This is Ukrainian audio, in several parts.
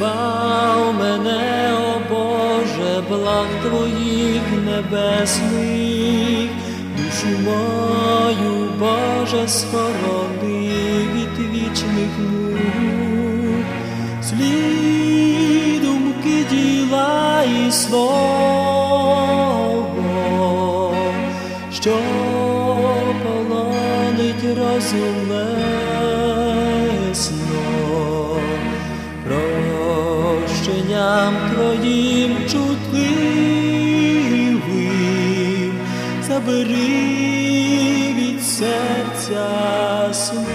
Збав мене, о Боже, благ Твоїх небесних, душу мою, Боже, схорони від вічних мук, слід думки діла і слово, що полонить розум прощенням Твоїм чутливим, забери від серця смут.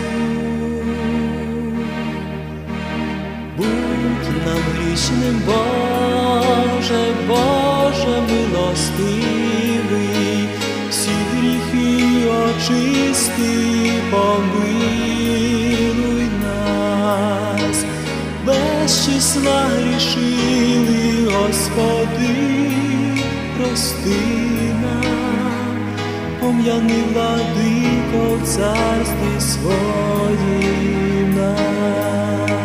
Будь нам грішним, Боже, Боже милостивий, всі гріхи очисти, помилуй нас, без числа прости нам, пом'яни владико в царстві своїм нас.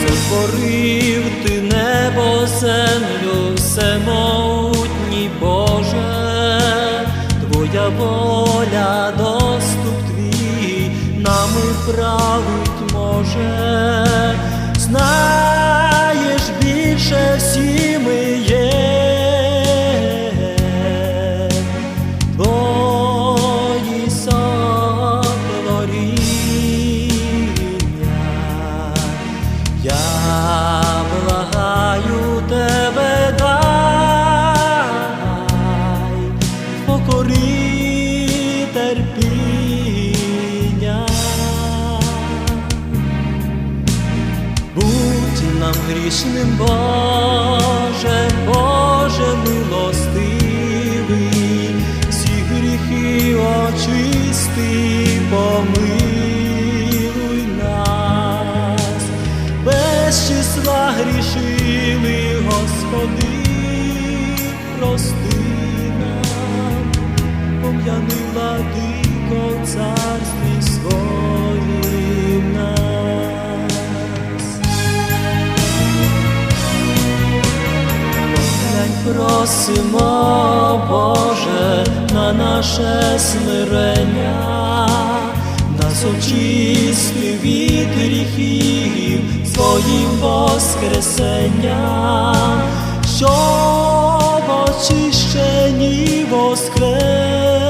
Сотворив ти небо, землю, всемогутній Боже, Твоя воля, доступ твій, нами править може, знаєш грішним, Боже, Боже милостивий, всі гріхи очисти, помилуй нас, без числа грішили, Господи, прости нам, пом'яни владико в просимо, Боже, на наше смирення, нас очисти від гріхів своїм воскресенням, щоб очищені воскресли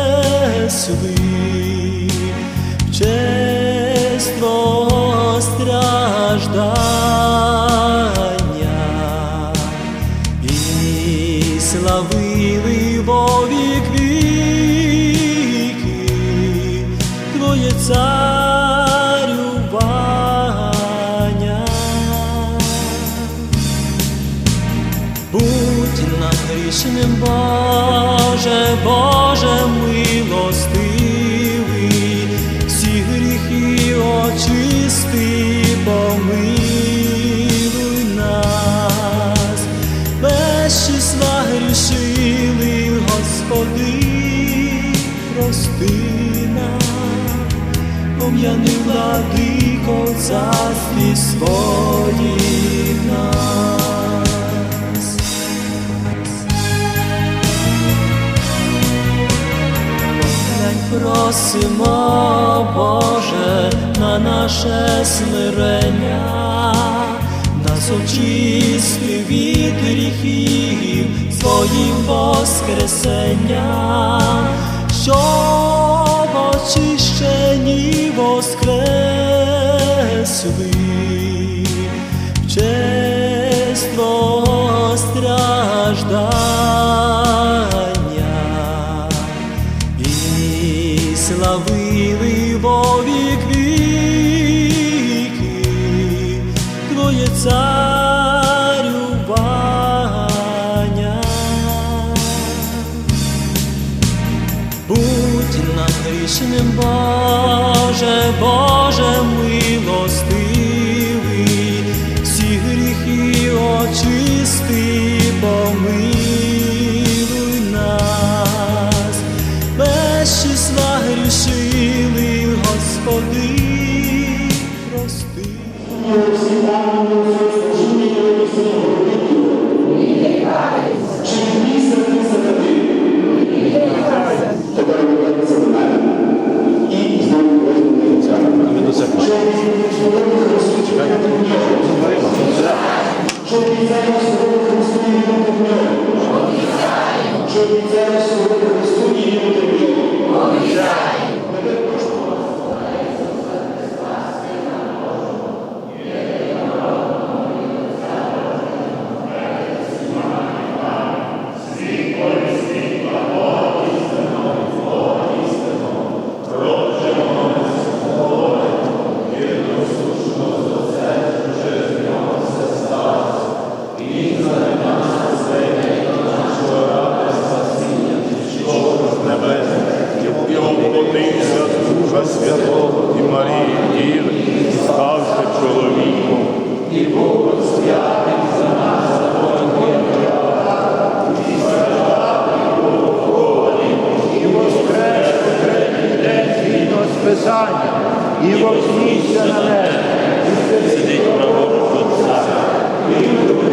пом'яни владико царстві своїх нас. Глянь, просимо, Боже, на наше смирення, нас очисти від гріхів своїм воскресенням, щоб очищені воскресли честь Твого страждання. І славили вовік віки Твоє царювання. Грішним, Боже, Боже милостивий, всі гріхи очисти, помилуй Gracias. страждання і вознісся на небо. Сидить праворуч Отця. Він буде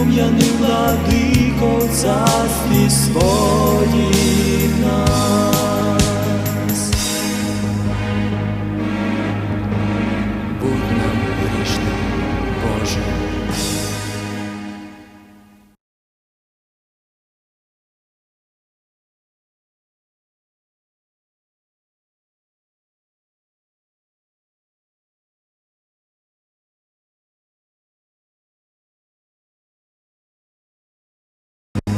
полум'яним владико царстві своїм.